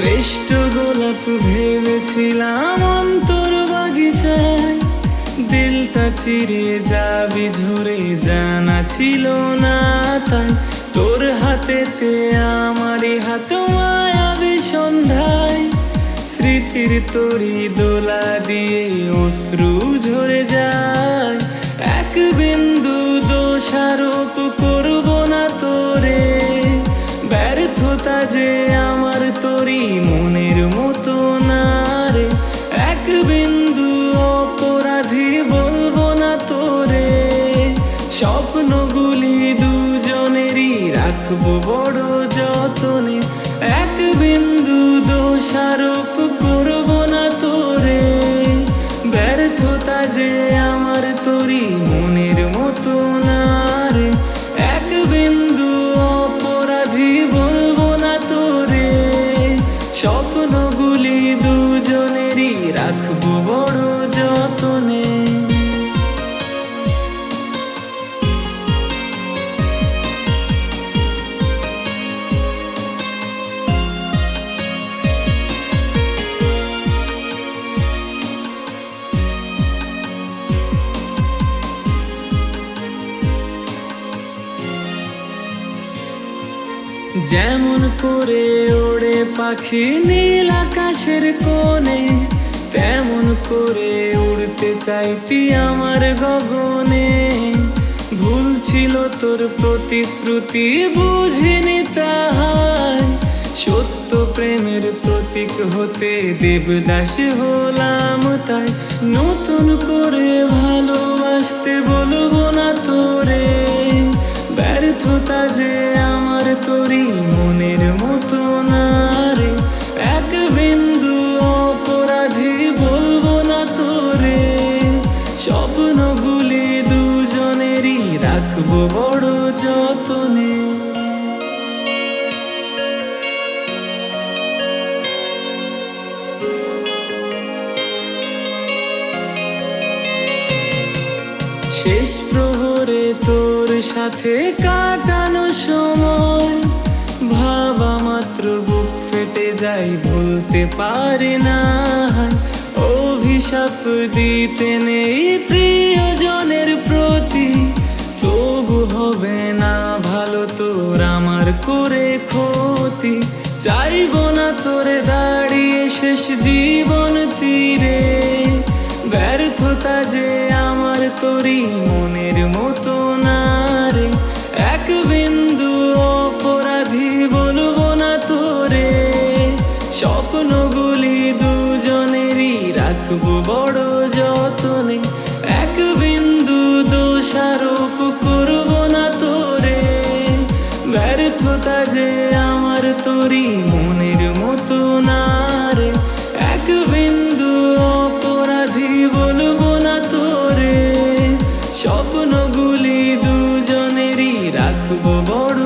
শ্রেষ্ঠ গোলাপ ভেবেছিলাম অন্তর বাগিচায়। দিলটা চিরে যাবি ঝরে জানা ছিল না তাই। তোর হাতেতে আমারই হাত মায়াবী সন্ধ্যায় স্মৃতির তরি দোলা দিয়ে অশ্রু ঝরে যায়। এক বিন্দু দোষারোপ করব না তোরে। ব্যর্থতা যে তরি মনের মতো না রে এক বিন্দু অপরাধী বলব না তোরে। স্বপ্নগুলি দুজনেরই রাখব বড় যতনে। স্বপ্নগুলি দুজনেরই রাখব বড় যতনে। যেমন করে ওড়ে পাখি নীল আকাশের কোণে, তেমন করে উড়তে চাইতি আমার গগনে। ভুল ছিল তোর প্রতিশ্রুতি, বুঝিনি তাহার সত্য প্রেমের প্রতীক হতে দেবদাস হলাম তাই। নতুন করে ভালোবাসতে বলব না তোরে, ব্যর্থতা যে রাখব বড় যতনে। শেষ প্রহরে তোর সাথে কাটানো সময়, ভাবা মাত্র বুক ফেটে যাই ভুলতে পারে না অভিশাপ দিতে নেই প্রিয়জনের হবে না ভালো তোর আমার করে ক্ষতি। চাইব না তোরে দাঁড়িয়ে শেষ জীবন তীরে। ব্যর্থতা যে আমার তোরই মনের মতো না রে। এক বিন্দু অপরাধী বলব না তোরে। স্বপ্নগুলি দুজনেরই রাখব বড় ব্যর্থতা যে আমার তরি মনের মতো না রে। এক বিন্দু অপরাধী বলব না তোরে। স্বপ্নগুলি দুজনেরই রাখব বড়